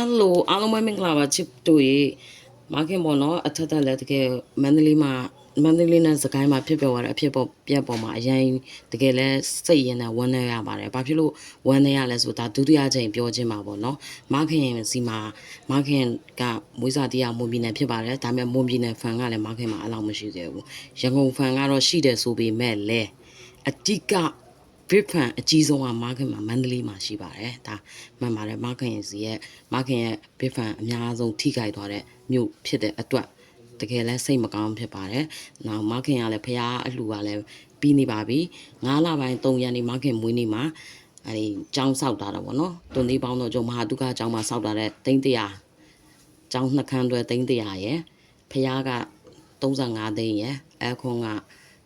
ယ်လိုအားလုံးပဲမင်္ဂလာပါချစ်တို့ရေမာခင်ပေါ့နော်အထက်တက်လည်းတကယ်မန္တလေးမှာမန္တလေးနဲ့စကိုင်းမှာဖြစ်ပျော်သွားတဲ့အဖြစ်ပေါ်ပြက်ပေါ်မှာအရင်တကယ်လဲစိတ်ရင်နဲ့ဝမ်းနေရပါတယ်ဘာဖြစ်လို့ဝမ်းနေရလဲဆိုဒါဒုတိယချိန်ပြောချင်းပါပေါ့နော်မာခင်စီမှာမာခင်ကမွေးစားတရားမွန်ပြည်နယ်ဖြစ်ပါတယ်ဒါပေမဲ့မွန်ပြည်နယ်ဖန်ကလည်းမာခင်မှာအလောက်မရှိသေးဘူးရန်ကုန်ဖန်ကတော့ရှိတယ်ဆိုပေမဲ့လဲအတိက VIP fan အကြီးဆုံးက market မှာမန္တလေးမှာရှိပါတယ်ဒါမှန်ပါတယ် market ရဲ့စီရဲ့ market ရဲ့ VIP fan အများဆုံးထိခိုက်သွားတဲ့မြို့ဖြစ်တဲ့အတွက်တကယ်လဲစိတ်မကောင်းဖြစ်ပါတယ်။နောက်မခင်ကလည်းဖရားအလှူကလည်းပြီးနေပါပြီ။၅လပိုင်း၃ရက်နေမခင်မွေးနေ့မှာအဲဒီကျောင်းဆောက်တာတော့ဗောနော်။တွန်သေးပေါင်းတော့ကျောင်းမဟာဒုက္ခကျောင်းမှာဆောက်တာတဲ့သိန်းတရာကျောင်းနှစ်ခန်းတွဲသိန်းတရာရယ်ဖရားက35သိန်းရယ်အခွန်က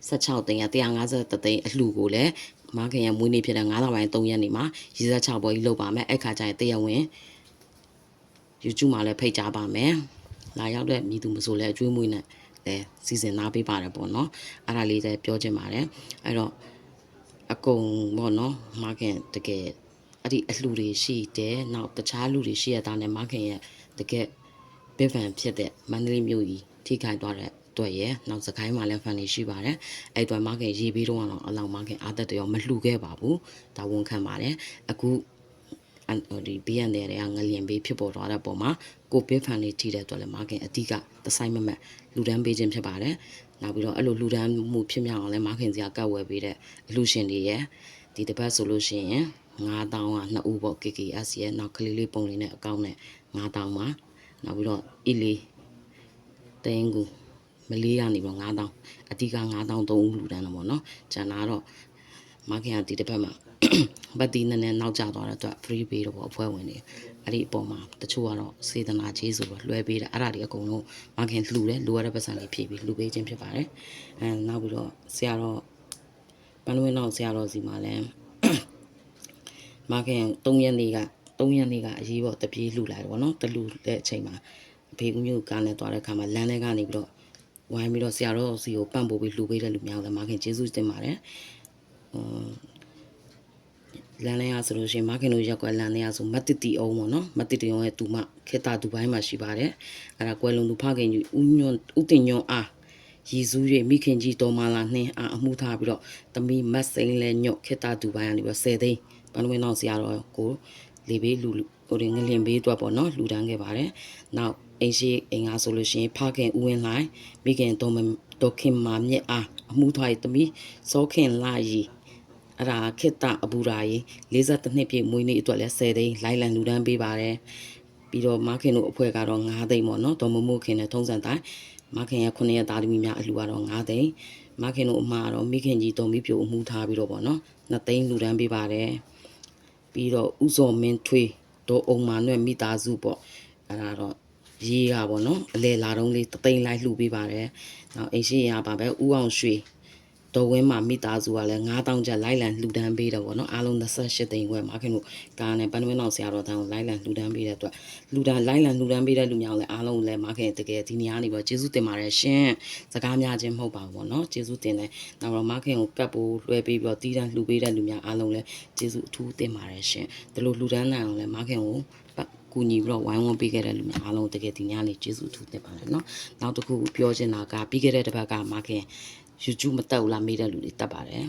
16သိန်းရ150သိန်းအလှူကိုလည်း မာခင်ရဲ့မွေးနေ့ဖြစ်တဲ့9လပိုင်း3ရက်နေ့မှာရေစက်6ပွဲကြီးလုပ်ပါမယ်အဲ့ခါကျရင်တရားဝင် YouTube မှာလည်းဖိတ်ကြားပါမယ်လာရောက်တဲ့မိသူမဆိုလဲအကျွေးမွေးနဲ့လည်းစီစဉ်သားပေးပါတယ်ပေါ့နော်အဲ့ဒါလေးလည်းပြောချင်ပါတယ်အဲ့တော့အကုန်ပေါ့နော်မာခင်တကယ်အဲ့ဒီအလှူတွေရှိတယ်နောက်တခြားလူတွေရှိရတာနဲ့မာခင်ရဲ့တကယ်ဘစ်ဗန်ဖြစ်တဲ့မန္တလေးမြို့ကြီးထိခိုက်သွားတဲ့အ တွက်ရယ်နောက်စကိုင်းမှာလည်းဖန်နေရှိပါတယ်အဲ့အတွက်မာခင်ရေးပြီးတော့အောင်အလောင်းမာခင်အားသက်တရောမလှူခဲ့ပါဘူးဒါဝန်ခံပါတယ်အခုအန်ဟိုဒီ BN တွေကငလျင်ပေးဖြစ်ပေါ်သွားတဲ့ပုံမှာကိုပင်းဖန်လေးထိတဲ့အတွက်လည်းမာခင်အတိကသဆိုင်မမတ်လူဒန်းပေးခြင်းဖြစ်ပါတယ်။နောက်ပြီးတော့အဲ့လိုလူဒန်းမှုဖြစ်မြောက်အောင်လည်းမာခင်စရာကတ်ဝယ်ပေးတဲ့အလူရှင်တွေရဲ့ဒီတစ်ပတ်ဆိုလို့ရှိရင်9000ကနှစ်ဦးပေါ့ KKS ရဲ့နောက်ကလေးလေးပုံလေးနဲ့အကောင့်နဲ့9000ပါနောက်ပြီးတော့အီလီတင်းကူ မလေးကနေပြီးတော့9000အတိက9000သုံးဦးလူဒန်းတော့ပေါ့နော်။ကျန်တာတော့မာခင်ကဒီတစ်ပတ်မှာဘတ်တီနည်းနည်းနောက်ကျသွားတဲ့အတွက် free ပေးတော့ပေါ့အဖွဲ့ဝင်တွေအဲ့ဒီအပေါ်မှာတချို့ကတော့စေတနာကြီးဆိုတော့လွှဲပေးတယ်အဲ့ဒါတွေအကုန်လုံးမခင်လှူတယ်လိုရတဲ့ပတ်စံတွေဖြည့်ပြီးလှူပေးခြင်းဖြစ်ပါတယ်အဲနောက်ပြီးတော့ဆရာတော်ပန်းဝင်းတော့ဆရာတော်စီမှာလည်းမခင်3ရက်နေ့က3ရက်နေ့ကအရေးပေါ်တပြေးလှူလိုက်တယ်ပေါ့နော်တလူတဲ့အချိန်မှာအဖေဦးမျိုးကားနဲ့သွားတဲ့အခါမှာလမ်းထဲကနေပြီးတော့ ဝိုင်းပြီးတော့ဆရာတော်စီကိုပန့်ပို့ပြီးလှူပေးတဲ့လူများလည်းမခင်ကျေးဇူးတင်ပါတယ်ဟိုလမ်းလေးရဆိုလို့ရှိရင်မခင်တို့ရက်ကွက်လမ်းလေးရဆိုမတ်တတီအောင်ပေါ့နော်မတ်တတီအောင်ရဲ့တူမခေတ္တဒူဘိုင်းမှာရှိပါတယ်အဲ့ဒါကွယ်လုံးသူဖခင်ကြီးဦးညွန့်ဦးတင်ညွန့်အားရည်စူး၍မိခင်ကြီးတော်မာလာနှင်းအားအမှုထားပြီးတော့သမီးမတ်စိန်လဲညွတ်ခေတ္တဒူဘိုင်းကနေပြီးတော့10သိန်းပန်းဝင်းအောင်ဆရာတော်ကိုလေဘေးလူဟိုငလင်ဘေးအတွက်ပေါ့နော်လူတန်းခဲ့ပါတယ်နောက် အိမ်ရှိအိမ်ကားဆိုလို့ရှိရင်ဖခင်ဦးဝင်းလှိုင်မိခင်တော်မတော်ခင်မာမြက်အားအမှုထားရဲ့သမီးစောခင်လာရီအဲ့ဒါခိတ္တအဘူရာကြီး52နှစ်ပြည့်မွေးနေ့အတွက်လည်း10သိန်းလိုက်လံလူဒန်းပေးပါတယ်ပြီးတော့မခင်တို့အဖွဲ့ကတော့9သိန်းပေါ့နော်ဒေါ်မမို့ခင်နဲ့ထုံးစံတိုင်းမခင်ရဲ့9ရက်သားသမီးများအလှူကတော့9သိန်းမခင်တို့အမှားကတော့မိခင်ကြီးတုံပြီးပြိုအမှုထားပြီးတော့ပေါ့နော်2သိန်းလူဒန်းပေးပါတယ်ပြီးတော့ဥစော်မင်းထွေးဒေါ်အောင်မာနဲ့မိသားစုပေါ့အဲ့ဒါတော့ ရေးရပါတော့အလဲလာတော့လေးတသိန်းလိုက်လှူပေးပါတယ်နောက်အိမ်ရှိရပါပဲဥအောင်ရွှေတော်ဝင်းမှာမိသားစုကလည်း9000ကျပ်လိုက်လံလှူဒန်းပေးတယ်ပေါ့နော်အားလုံး28သိန်းခွဲမှာခင်တို့ကားနဲ့ပန်းဝင်းအောင်ဆရာတော်တန်းကိုလိုက်လံလှူဒန်းပေးတဲ့အတွက်လှူဒန်းလိုက်လံလှူဒန်းပေးတဲ့လူများလည်းအားလုံးလည်းမခင်တကယ်ဒီနေရာနေပြီးကျေးဇူးတင်ပါတယ်ရှင်စကားများခြင်းမဟုတ်ပါဘူးပေါ့နော်ကျေးဇူးတင်တယ်နောက်တော့မခင်ကိုကပ်ဖို့လွှဲပေးပြီးတော့တီးတန်းလှူပေးတဲ့လူများအားလုံးလည်းကျေးဇူးအထူးတင်ပါတယ်ရှင်ဒီလိုလှူဒန်းနိုင်အောင်လည်းမခင်ကို ကူညီပြီးတော့ဝိုင်းဝန်းပေးခဲ့တဲ့လူများအားလုံးတကယ်ဒီညလေးကျေးဇူးအထူးတင်ပါတယ်နော်နောက်တစ်ခုပြောချင်တာကပြီးခဲ့တဲ့တစ်ပတ်က marketing YouTube မတက်ဘူးလားမေးတဲ့လူတွေတက်ပါတယ်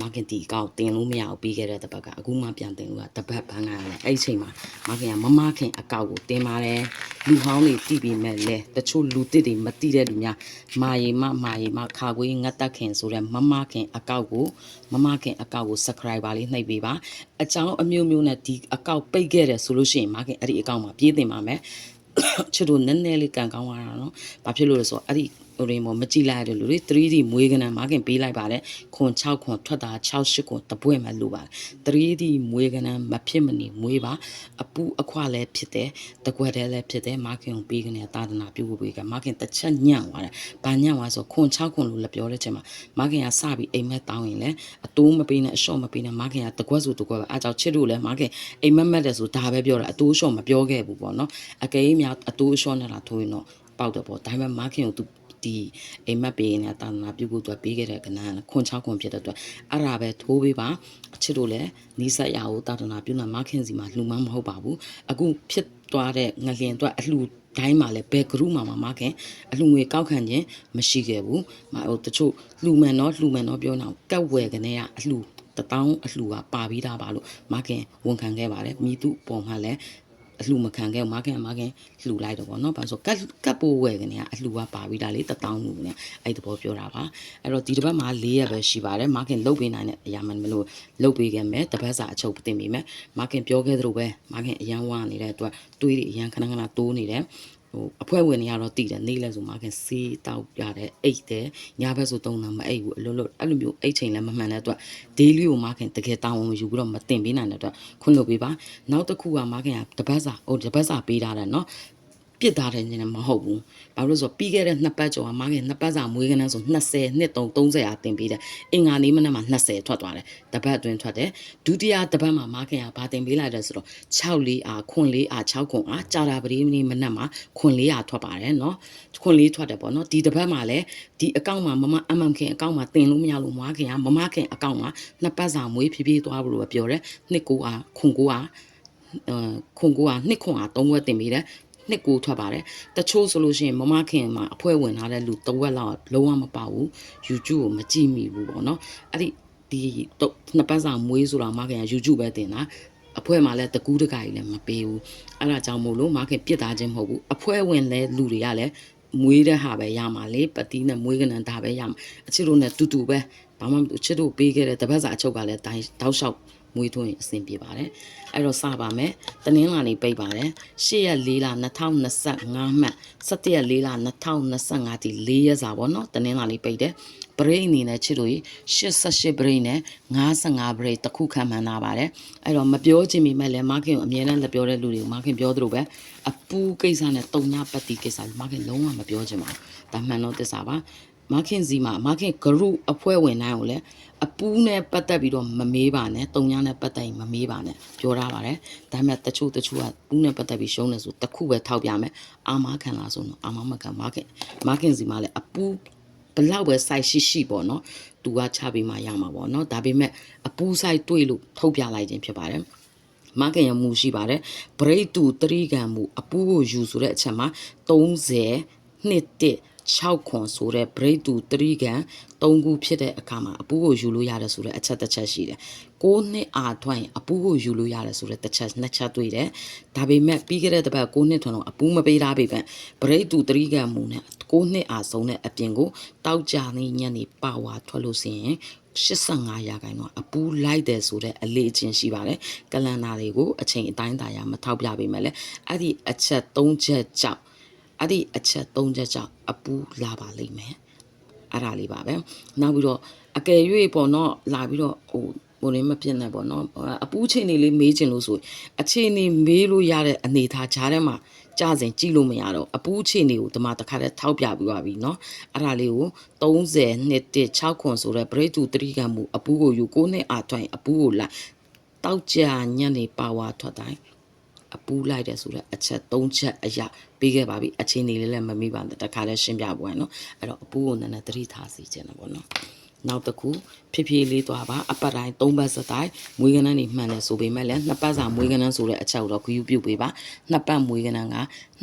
marketing ဒီအကောင့်တင်လို့မရဘူးပြီးခဲ့တဲ့တစ်ပတ်ကအခုမှပြန်တင်လို့ကတစ်ပတ်ဘန်းကလည်းအဲ့ဒီအချိန်မှာ marketing ကမမခင်အကောင့်ကိုတင်ပါတယ်။လူဟောင်းတွေတိပြီးမဲ့လဲတချို့လူတစ်တွေမတိတဲ့လူများမာရီမမာရီမခါခွေးငတ်တက်ခင်ဆိုတဲ့မမခင်အကောင့်ကိုမမခင်အကောင့်ကို subscriber လေးနှိပ်ပေးပါ။အကြောင်းအမျိုးမျိုးနဲ့ဒီအကောင့်ပိတ်ခဲ့တယ်ဆိုလို့ရှိရင် marketing အဲ့ဒီအကောင့်မှာပြေးတင်ပါမယ်။ချစ်တို့နည်းနည်းလေးကန်ကောင်းလာတာနော်။ဘာဖြစ်လို့လဲဆိုတော့အဲ့ဒီဟိုရင်းမမကြည့်လိုက်ရတဲ့လူတွေ 3D မွေးကနံမာခင်ပေးလိုက်ပါတယ်။ခွန်6ခွန်ထွက်တာ68ခွန်တပွင့်မှလိုပါတယ်။ 3D မွေးကနံမဖြစ်မနေမွေးပါအပူအခွလည်းဖြစ်တယ်။တကွက်တည်းလည်းဖြစ်တယ်။မာခင်ကိုပေးကနေတာဒနာပြုဖို့ပေးကမာခင်တစ်ချက်ညံ့သွားတယ်။ဘာညံ့သွားဆိုခွန်6ခွန်လို့လည်းပြောတဲ့ချိန်မှာမာခင်ကစပြီးအိမ်မက်တောင်းရင်လည်းအတိုးမပေးနဲ့အလျှော့မပေးနဲ့မာခင်ကတကွက်ဆိုတကွက်ပဲအားကြောင့်ချစ်တို့လည်းမာခင်အိမ်မက်မက်တယ်ဆိုဒါပဲပြောတာအတိုးအလျှော့မပြောခဲ့ဘူးပေါ့နော်။အကယ်၍များအတိုးအလျှော့နဲ့လာထိုးရင်တော့ပေါက်တယ်ပေါ့ဒါပေမဲ့မာခင်ကို तू ဒီအိမ်မက်ပေးနေတာတာနာပြုဖို့အတွက်ပေးခဲ့တဲ့ကဏ္ဍခွန်6ခွန်ဖြစ်တဲ့အတွက်အဲ့ဒါပဲထိုးပေးပါအချစ်တို့လည်းနီးစပ်ရအောင်တာနာပြုနာမခင်စီမှာလှူမမဟုတ်ပါဘူးအခုဖြစ်သွားတဲ့ငလျင်အတွက်အလှူတိုင်းမှာလည်းဘယ်ဂရုမှမမခင်အလှငွေကောက်ခံခြင်းမရှိခဲ့ဘူးမဟိုတချို့လှူမှန်တော့လှူမှန်တော့ပြောနေအောင်ကက်ဝယ်ကနေကအလှတတောင်းအလှကပါပြီးသားပါလို့မခင်ဝန်ခံခဲ့ပါတယ်မိသူပုံမှလည်း အလှမခံခဲ့မခင်မခင်လှူလိုက်တော့ဗောနော်ဘာလို့ကက်ကကပ်ပိုးဝယ်ကနေကအလှကပါပြီးသားလေတတောင်းလို့နေအဲ့ဒီဘောပြောတာပါအဲ့တော့ဒီတစ်ပတ်မှာ၄ရက်ပဲရှိပါတယ်မခင်လုတ်ပေးနိုင်တဲ့အရာမှမလို့လုတ်ပေးခဲ့မယ်တပတ်စာအချုပ်တင်ပေးမယ်မခင်ပြောခဲ့သလိုပဲမခင်အရန်ဝနေတဲ့အတွက်တွေးတွေအရန်ခဏခဏတိုးနေတယ် ဟိုအဖွဲဝင်တွေကတော့တည်တယ်နေလဲဆိုမှခင်စီးတောက်ပြတယ်အိတ်တယ်ညဘက်ဆိုတုံးတာမအိတ်ဘူးအလို့လို့အဲ့လိုမျိုးအိတ်ချိန်လည်းမမှန်တဲ့အတွက်ဒေးလီကိုမှခင်တကယ်တောင်းဝင်မယူပြီးတော့မတင်ပေးနိုင်တဲ့အတွက်ခွင့်လို့ပေးပါနောက်တစ်ခုကမှခင်ကတပတ်စာဟိုတပတ်စာပေးထားတယ်နော် ပြစ်သားတယ်ညနေမဟုတ်ဘူးဘာလို့လဲဆိုတော့ပြီးခဲ့တဲ့နှစ်ပတ်ကျော်ကမှခင်နှစ်ပတ်စာမွေးကနန်းဆို20နှစ်3 30အားတင်ပေးတယ်အင်္ဂါနေ့မနက်မှာ20ထွက်သွားတယ်တပတ်အတွင်းထွက်တယ်ဒုတိယတပတ်မှာမှခင်ကဘာတင်ပေးလိုက်တယ်ဆိုတော့6လေးအားခွန်လေးအား6ခွန်အားကြာတာပတိမနေ့မနက်မှာခွန်လေးအားထွက်ပါတယ်နော်ခွန်လေးထွက်တယ်ပေါ့နော်ဒီတပတ်မှာလည်းဒီအကောင့်မှာမမအမှန်ခင်အကောင့်မှာတင်လို့မရလို့မွားခင်ကမမခင်အကောင့်မှာနှစ်ပတ်စာမွေးဖြည်းဖြည်းသွားဖို့လို့ပဲပြောတယ်နှစ်ကိုအားခွန်ကိုအားအဲခွန်ကိုကနှစ်ခွန်အားသုံးဝက်တင်ပြီးတယ် နှစ်ကိုထွက်ပါတယ်တချို့ဆိုလို့ရှိရင်မမခင်မှာအဖွဲဝင်ထားတဲ့လူတစ်ဝက်လောက်လုံးဝမပါဘူး YouTube ကိုမကြည့်မိဘူးပေါ့နော်အဲ့ဒီဒီတော့နှစ်ပတ်စာမွေးဆိုတာမခင်က YouTube ပဲတင်တာအဖွဲမှာလည်းတကူးတကကြီးလည်းမပေးဘူးအဲ့ဒါကြောင့်မို့လို့မခင်ပြစ်သားခြင်းမဟုတ်ဘူးအဖွဲဝင်လဲလူတွေကလည်းမွေးတဲ့ဟာပဲရမှာလေပတိနဲ့မွေးကနန်ဒါပဲရမှာအချစ်တို့နဲ့တူတူပဲဘာမှမအချစ်တို့ပေးခဲ့တဲ့တပတ်စာအချုပ်ကလည်းတိုင်းတောက်လျှောက် မွေးထွန်းရင်အဆင်ပြေပါတယ်အဲ့တော့စပါမယ်တနင်္လာနေ့ပိတ်ပါတယ်၈ရက်၄လ2025မှတ်17ရက်၄လ2025ဒီ၄ရက်စာပေါ့နော်တနင်္လာနေ့ပိတ်တယ်ဘရိတ်အနေနဲ့ချစ်လို့88ဘရိတ်နဲ့55ဘရိတ်တစ်ခုခံမှန်းလာပါတယ်အဲ့တော့မပြောချင်မိမဲ့လည်းမခင်ကိုအမြဲတမ်းလက်ပြောတဲ့လူတွေကိုမခင်ပြောသလိုပဲအပူကိစ္စနဲ့တုံညာပတ်တိကိစ္စမခင်လုံးဝမပြောချင်ပါဘူးဒါမှန်တော့သစ္စာပါ မခင်စီမှာမခင်ဂရုအဖွဲ့ဝင်တိုင်းကိုလည်းအပူးနဲ့ပတ်သက်ပြီးတော့မမေးပါနဲ့တုံညာနဲ့ပတ်သက်ရင်မမေးပါနဲ့ပြောထားပါတယ်ဒါပေမဲ့တချို့တချို့ကပူးနဲ့ပတ်သက်ပြီးရှုံးတယ်ဆိုတစ်ခုပဲထောက်ပြမယ်အာမခံလားဆိုတော့အာမမခံမခင်မခင်စီမှာလည်းအပူးဘလောက်ပဲ site ရှိရှိပေါ့နော်သူကချပြီးမှရမှာပေါ့နော်ဒါပေမဲ့အပူး site တွေ့လို့ထုတ်ပြလိုက်ခြင်းဖြစ်ပါတယ်မခင်ရမူရှိပါတယ်ဘရိတ်တူတရိကံမူအပူးကိုယူဆိုတဲ့အချက်မှာ30နှစ်တစ် 6ခွန်ဆိုတဲ့ break to 3ကန်3ခုဖြစ်တဲ့အခါမှာအပူးကိုယူလို့ရတယ်ဆိုတဲ့အချက်တစ်ချက်ရှိတယ်။6နှစ်အာထွင်အပူးကိုယူလို့ရတယ်ဆိုတဲ့တစ်ချက်နှစ်ချက်တွေ့တယ်။ဒါပေမဲ့ပြီးခဲ့တဲ့တစ်ပတ်6နှစ်ထွင်တော့အပူးမပေးထားပေမဲ့ break to 3ကန်မူနဲ့6နှစ်အာဆုံးတဲ့အပြင်ကိုတောက်ကြနေညနေပါဝါထွက်လို့စရင်85ရာခိုင်နှုန်းအပူးလိုက်တယ်ဆိုတဲ့အလေးအချင်းရှိပါတယ်ကလန်နာတွေကိုအချိန်အတိုင်းတာရမထောက်ပြပေးမယ်လေအဲ့ဒီအချက်3ချက်ကြောင့် အဲ့ဒီအချက်၃ချက်ကြောင့်အပူလာပါလိမ့်မယ်အဲ့ဒါလေးပါပဲနောက်ပြီးတော့အကယ်၍ပေါ့နော်လာပြီးတော့ဟိုိုနေမဖြစ်နဲ့ပေါ့နော်အပူးချိန်နေလေးမေးချင်လို့ဆိုအချိန်နေမေးလို့ရတဲ့အနေထားကြားထဲမှာကြစဉ်ကြည့်လို့မရတော့အပူးချိန်နေကိုဒီမှာတစ်ခါတည်းထောက်ပြပြီးပါပြီနော်အဲ့ဒါလေးကို30နှစ်တ6ခွန်ဆိုတဲ့ break to 3ကံမူအပူးကိုယူ9နှစ်အာထွိုင်အပူးကိုလိုက်တောက်ကြညနေပါဝါထွက်တိုင်း အပူးလိုက်တယ်ဆိုတော့အချက်၃ချက်အရာပေးခဲ့ပါပြီအချင်းနေလေးလည်းမမိပါနဲ့တခါလဲရှင်းပြပွဲနော်အဲ့တော့အပူးကိုနည်းနည်းသတိထားစီခြင်းနော်ပေါ့နော် နောက်တစ်ခုဖြည်းဖြည်းလေးသွားပါအပတ်တိုင်း၃ပတ်စတိုင်းမွေးကနန်းနေမှန်တယ်ဆိုပေမဲ့လည်းနှစ်ပတ်စာမွေးကနန်းဆိုတဲ့အချက်ကိုတော့ဂရုပြုပေးပါနှစ်ပတ်မွေးကနန်းက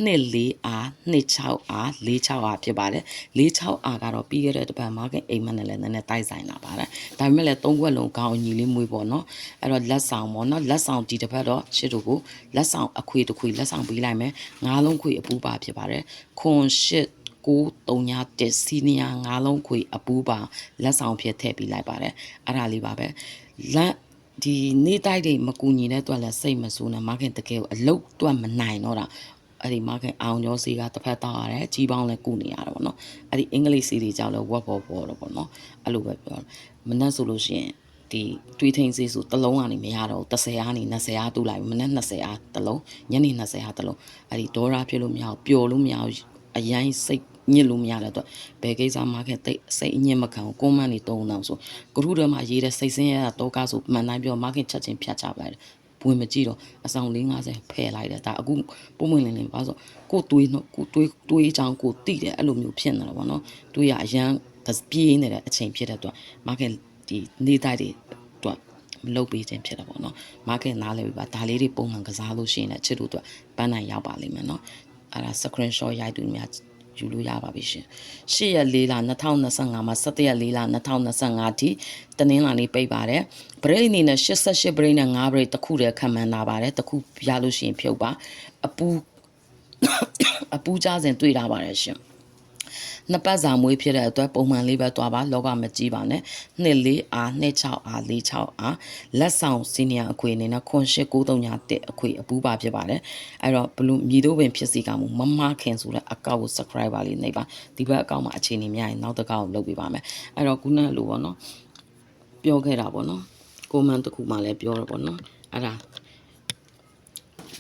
နှစ်၄အားနှစ်6အား၄6အားဖြစ်ပါတယ်၄6အားကတော့ပြီးခဲ့တဲ့တစ်ပတ်မှာကအိမ်မက်နဲ့လည်းနည်းနည်းတိုက်ဆိုင်လာပါတယ်ဒါပေမဲ့လည်း၃ခွက်လုံးကောင်းအညီလေးမွေးပေါ့နော်အဲ့တော့လက်ဆောင်ပေါ့နော်လက်ဆောင်ဒီတစ်ပတ်တော့ရှစ်တို့ကိုလက်ဆောင်အခွေတစ်ခွေလက်ဆောင်ပေးလိုက်မယ်ငါးလုံးခွေအပူပါဖြစ်ပါတယ်ခွန်ရှစ် 931စီနီယာငါးလုံးခွေအပူပါလက်ဆောင်ဖြစ်ထည့်ပေးလိုက်ပါတယ်အဲ့ဒါလေးပါပဲလက်ဒီနေတိုက်တွေမကူညီတဲ့အတွက်လည်းစိတ်မဆိုးနဲ့မခင်တကယ်ကိုအလုတ်တွက်မနိုင်တော့တာအဲ့ဒီမခင်အောင်ကျော်စီကတစ်ဖက်တောက်ရတယ်ကြီးပေါင်းလည်းကုနေရတယ်ပေါ့နော်အဲ့ဒီအင်္ဂလိပ်စီတွေကြောင့်လည်းဝက်ပေါ်ပေါ်တော့ပေါ့နော်အဲ့လိုပဲပြောမနှက်ဆိုလို့ရှိရင်ဒီတွေးထိန်စေးဆိုတစ်လုံးကနေမရတော့ဘူး30အားနေ20အားတူလိုက်မနေ့20အားတစ်လုံးညနေ20အားတစ်လုံးအဲ့ဒီဒေါ်ရာဖြစ်လို့မရဘူးပျော်လို့မရဘူးအရင်စိတ် ညစ်လို့မရတဲ့အတွက်ဘယ်ကိစ္စမှခဲ့တိတ်စိတ်အညစ်မခံဘူးကွန်မန့်နေတုံးအောင်ဆိုဂရုထဲမှာရေးတဲ့စိတ်ဆင်းရဲတာတော့ကားဆိုမှန်တိုင်းပြောမခင်ချက်ချင်းဖြတ်ချပလိုက်တယ်ဝင်မကြည့်တော့အဆောင်450ဖယ်လိုက်တယ်ဒါအခုပုံမှန်လင်းလင်းပါဆိုကိုတွေးနော်ကိုတွေးတွေးချောင်းကိုတိတယ်အဲ့လိုမျိုးဖြစ်နေတယ်ပေါ့နော်တွေးရအရန်ပြေးနေတဲ့အချိန်ဖြစ်တဲ့အတွက် market ဒီနေသားတွေအတွက်မလုပ်ပေးခြင်းဖြစ်တယ်ပေါ့နော် market နားလဲပြီပါဒါလေးတွေပုံမှန်ကစားလို့ရှိရင်လည်းချစ်တို့အတွက်ပန်းနိုင်ရောက်ပါလိမ့်မယ်နော်အဲ့ဒါ screenshot ရိုက်သူများ ယူလို့ရပါပြီရှင်။8ရက်4လ2025မှာ17ရက်4လ2025ထိတနင်္လာနေ့ပိတ်ပါတယ်။ဘရိတ်အနေနဲ့88ဘရိတ်နဲ့9ဘရိတ်တစ်ခုတည်းခံမှန်းလာပါတယ်။တစ်ခုရလို့ရှိရင်ဖြုတ်ပါ။အပူအပူကြစဉ်တွေ့တာပါတယ်ရှင်။ နှစ်ပတ်စာမွေးဖြစ်တဲ့အတွက်ပုံမှန်လေးပဲသွားပါလောကမကြီးပါနဲ့နှစ်လေးအားနှစ်6အား၄6အားလက်ဆောင်စီနီယာအခွေအနေနဲ့ခွန်ရှိ939တက်အခွေအပူပါဖြစ်ပါတယ်အဲ့တော့ဘလူးမြည်တော့ပင်ဖြစ်စီကမှုမမခင်ဆိုတဲ့အကောင့်ကို subscribe ပါလေးနှိပ်ပါဒီဘက်အကောင့်မှာအခြေအနေများရင်နောက်တစ်ကောက်ကိုလုပ်ပေးပါမယ်အဲ့တော့ခုနကလိုပေါ့နော်ပြောခဲ့တာပေါ့နော်ကိုမန်တစ်ခုမှလည်းပြောတော့ပေါ့နော်အဲ့ဒါ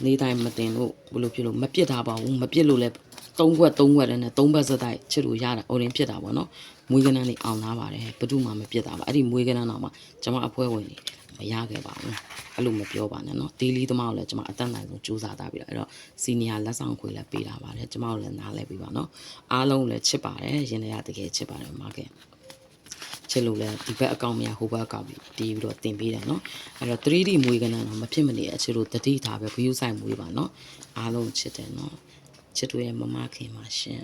နေတိုင်းမတင်လို့ဘယ်လိုဖြစ်လို့မပြစ်တာပါဘူးမပြစ်လို့လည်း သုံးခွက်သုံးခွက်တည်းနဲ့သုံးဘက်စတိုက်ချစ်လို့ရတာအိုရင်ဖြစ်တာပေါ့နော်မွေးကနန်းလေးအောင်လာပါတယ်ဘယ်သူမှမပြစ်တာပါအဲ့ဒီမွေးကနန်းတော့မှကျွန်မအဖွဲဝင်နေမရခဲ့ပါဘူးအဲ့လိုမပြောပါနဲ့နော်ဒေးလီသမားကိုလည်းကျွန်မအတတ်နိုင်ဆုံးစူးစမ်းတာပြီးတော့အဲ့တော့စီနီယာလက်ဆောင်ခွေလည်းပေးတာပါတယ်ကျွန်မကိုလည်းနားလဲပေးပါနော်အားလုံးလည်းချစ်ပါတယ်ရင်လည်းရတကယ်ချစ်ပါတယ်မားကဲချစ်လို့လဲဒီဘက်အကောင့်မရဟိုဘက်အကောင့်ပြီးတီးပြီးတော့တင်ပေးတယ်နော်အဲ့တော့ 3D မွေးကနန်းတော့မဖြစ်မနေအချစ်လို့တတိထားပဲ view site မွေးပါနော်အားလုံးချစ်တယ်နော် ချစ်တို့ရဲ့မမခင်ပါရှင်